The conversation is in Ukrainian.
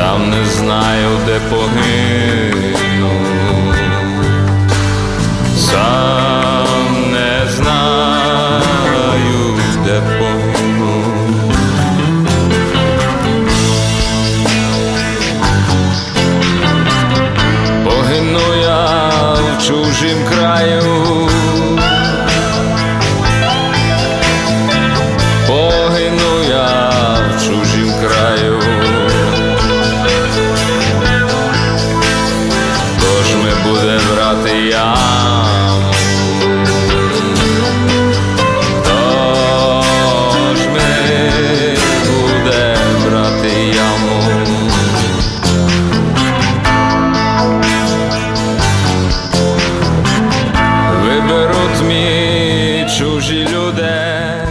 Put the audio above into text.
там не знаю, де погину, сам не знаю, де погину. Погину я в чужім краю. яму. Тож брати яму. Виберуть мій чужі люди.